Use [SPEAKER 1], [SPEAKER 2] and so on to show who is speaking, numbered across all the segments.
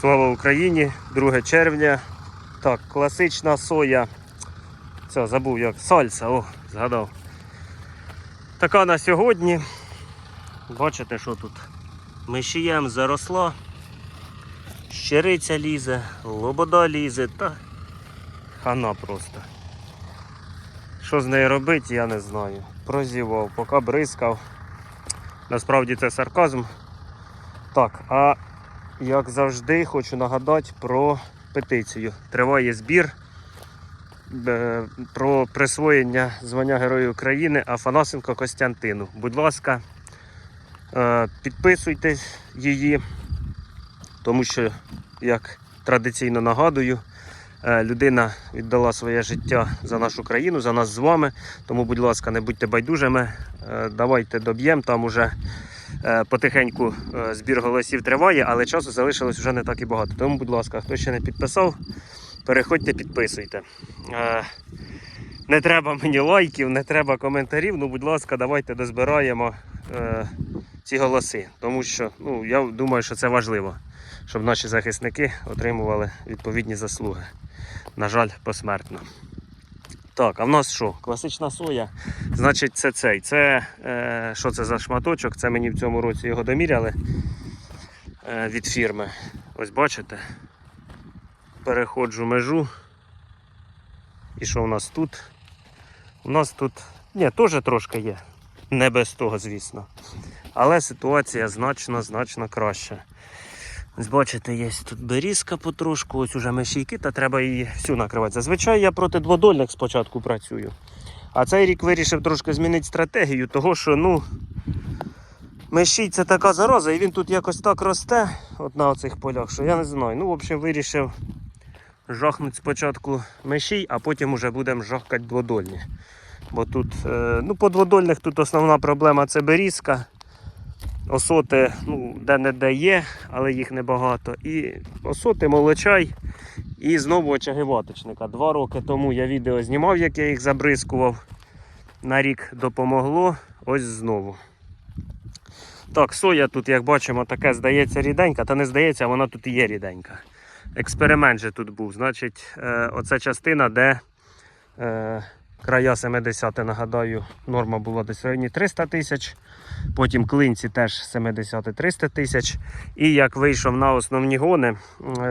[SPEAKER 1] Слава Україні! 2 червня. Так, класична соя. Це забув як сальса, о, згадав. Така на сьогодні. Бачите, що тут? Мишієм заросла, щириця лізе, лобода лізе та хана просто. Що з нею робити, я не знаю. Прозівав, поки бризкав. Насправді це сарказм. Так, а як завжди, хочу нагадати про петицію. Триває збір е, про присвоєння звання Герою України Афанасенко Костянтину. Будь ласка, е, підписуйтесь її, тому що, як традиційно нагадую, е, людина віддала своє життя за нашу країну, за нас з вами. Тому, будь ласка, не будьте байдужими. Давайте доб'ємо там уже. Е, Потихеньку е, збір голосів триває, але часу залишилось вже не так і багато. Тому, будь ласка, хто ще не підписав, переходьте, підписуйте. Е, Не треба мені лайків, не треба коментарів. Ну, будь ласка, давайте дозбираємо ці голоси. Тому що ну, я думаю, що це важливо, щоб наші захисники отримували відповідні заслуги. На жаль, посмертно. Так, а в нас що? Класична соя. Значить, це цей. Це е, що це за шматочок? Це мені в цьому році його доміряли е, від фірми. Ось бачите. Переходжу межу. І що у нас тут? У нас тут. Ні, теж трошки є. Не без того, звісно. Але ситуація значно, значно краща. Бачите, є тут берізка потрошку, ось уже мешійки, та треба її всю накривати. Зазвичай я проти дводольних спочатку працюю. А цей рік вирішив трошки змінити стратегію, того що ну, мешій це така зараза, і він тут якось так росте от на оцих полях, що я не знаю. Ну, в общем, вирішив жахнути спочатку мешій, а потім уже будемо жахкати дводольні. Бо тут, е, ну, по дводольних тут основна проблема це берізка. Осоти ну, де-не-де є, але їх небагато. І осоти, молочай і знову очаги ваточника. Два роки тому я відео знімав, як я їх забризкував. На рік допомогло. Ось знову. Так, соя тут, як бачимо, таке здається ріденька, та не здається, вона тут і є ріденька. Експеримент же тут був. Значить, е, оця частина, де е, края 70, нагадаю, норма була десь в районі 300 тисяч. Потім клинці теж 70-300 тисяч. І як вийшов на основні гони,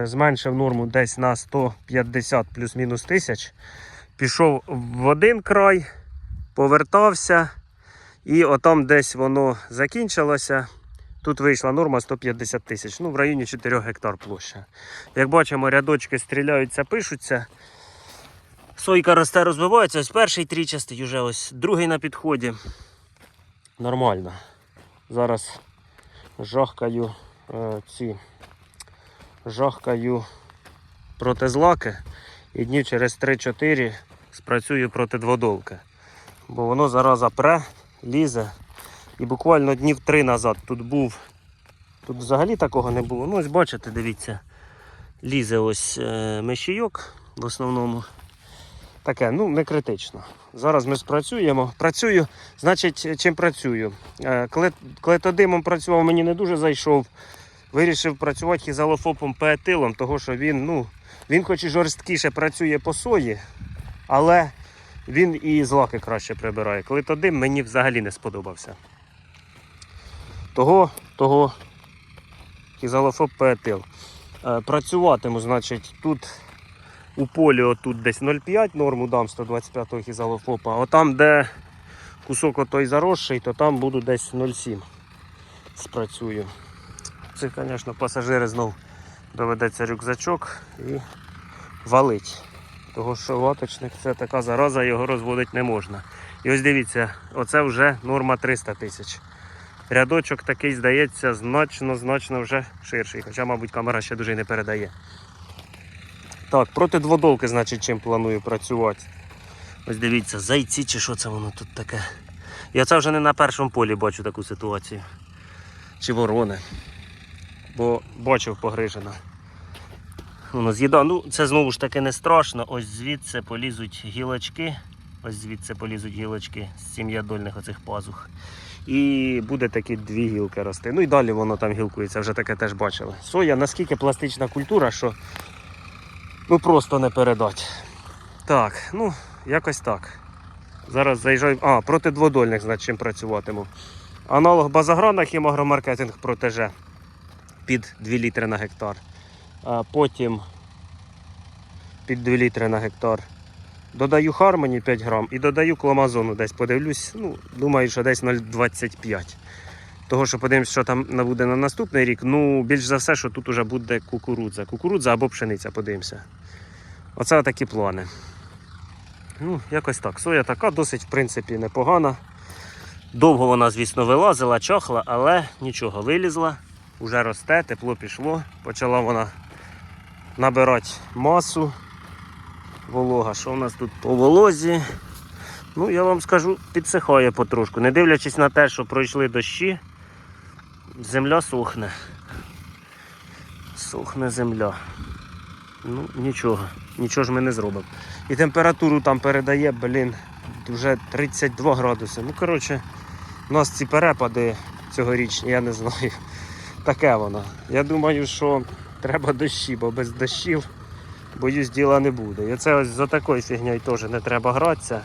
[SPEAKER 1] зменшив норму десь на 150 плюс-мінус тисяч. Пішов в один край, повертався, і отам десь воно закінчилося. Тут вийшла норма 150 тисяч, ну в районі 4 гектар площа. Як бачимо, рядочки стріляються, пишуться. Сойка росте, розвивається, ось перший трічастий, вже ось другий на підході. Нормально. Зараз жахкаю е, ці жахкаю проти злаки і днів через 3-4 спрацюю проти дводолки. Бо воно зараза пре, лізе. І буквально днів 3 назад тут був. Тут взагалі такого не було. Ну ось бачите, дивіться, лізе ось е, мешійок в основному. Таке, ну не критично. Зараз ми спрацюємо. Працюю, значить, чим працюю? Е, Коли, коли то димом працював, мені не дуже зайшов. Вирішив працювати хізалофопом пеетилом, того що він, ну, він хоч і жорсткіше працює по сої, але він і злаки краще прибирає. Коли то дим мені взагалі не сподобався. Того, того хізалофоп пеетил. Е, Працюватиму, значить, тут у полі отут десь 0,5 норму дам 125-го хізалофопа, а там, де кусок отой заросший, то там буду десь 0,7 спрацюю. Це, звісно, пасажири знов доведеться рюкзачок і валить. Того що ваточник це така зараза, його розводити не можна. І ось дивіться, оце вже норма 300 тисяч. Рядочок такий, здається, значно-значно вже ширший, хоча, мабуть, камера ще дуже не передає. Так, проти дводолки, значить, чим планую працювати. Ось дивіться, зайці чи що це воно тут таке. Я це вже не на першому полі бачу таку ситуацію. Чи ворони. Бо бачив погрижена. Воно з'їда. Ну, це знову ж таки не страшно. Ось звідси полізуть гілочки. Ось звідси полізуть гілочки з сім'ядольних оцих пазух. І буде такі дві гілки рости. Ну і далі воно там гілкується, вже таке теж бачили. Соя наскільки пластична культура, що ну просто не передати. Так, ну, якось так. Зараз заїжджаю. А, проти дводольних, значить, чим працюватиму. Аналог базаграна хімагромаркетинг протеже під 2 літри на гектар. А потім під 2 літри на гектар. Додаю Harmony 5 грам і додаю кламазону десь подивлюсь. Ну, думаю, що десь 0,25. Того, що подивимось, що там буде на наступний рік. Ну, більш за все, що тут уже буде кукурудза. Кукурудза або пшениця, подивимося. Оце такі плани. Ну, якось так. Соя така досить, в принципі, непогана. Довго вона, звісно, вилазила, чохла, але нічого, вилізла, вже росте, тепло пішло. Почала вона набирати масу. Волога. Що в нас тут по волозі? Ну, я вам скажу, підсихає потрошку. Не дивлячись на те, що пройшли дощі, земля сохне. Сохне земля. Ну, нічого, нічого ж ми не зробимо. І температуру там передає, блін, вже 32 градуси. Ну, коротше, у нас ці перепади цьогорічні, я не знаю. Таке воно. Я думаю, що треба дощі, бо без дощів, боюсь, діла не буде. І це ось за такою фігньою теж не треба гратися,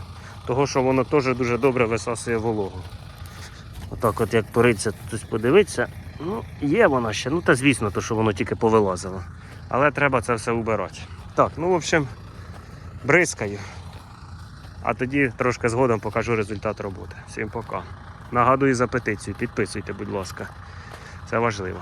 [SPEAKER 1] того що воно теж дуже добре висасує вологу. Отак от як пориться, тут подивитися, ну, є вона ще, ну та звісно, то, що воно тільки повилазило. Але треба це все убирати. Так, ну в общем, бризкаю. А тоді трошки згодом покажу результат роботи. Всім пока. Нагадую за петицію, підписуйте, будь ласка. Це важливо.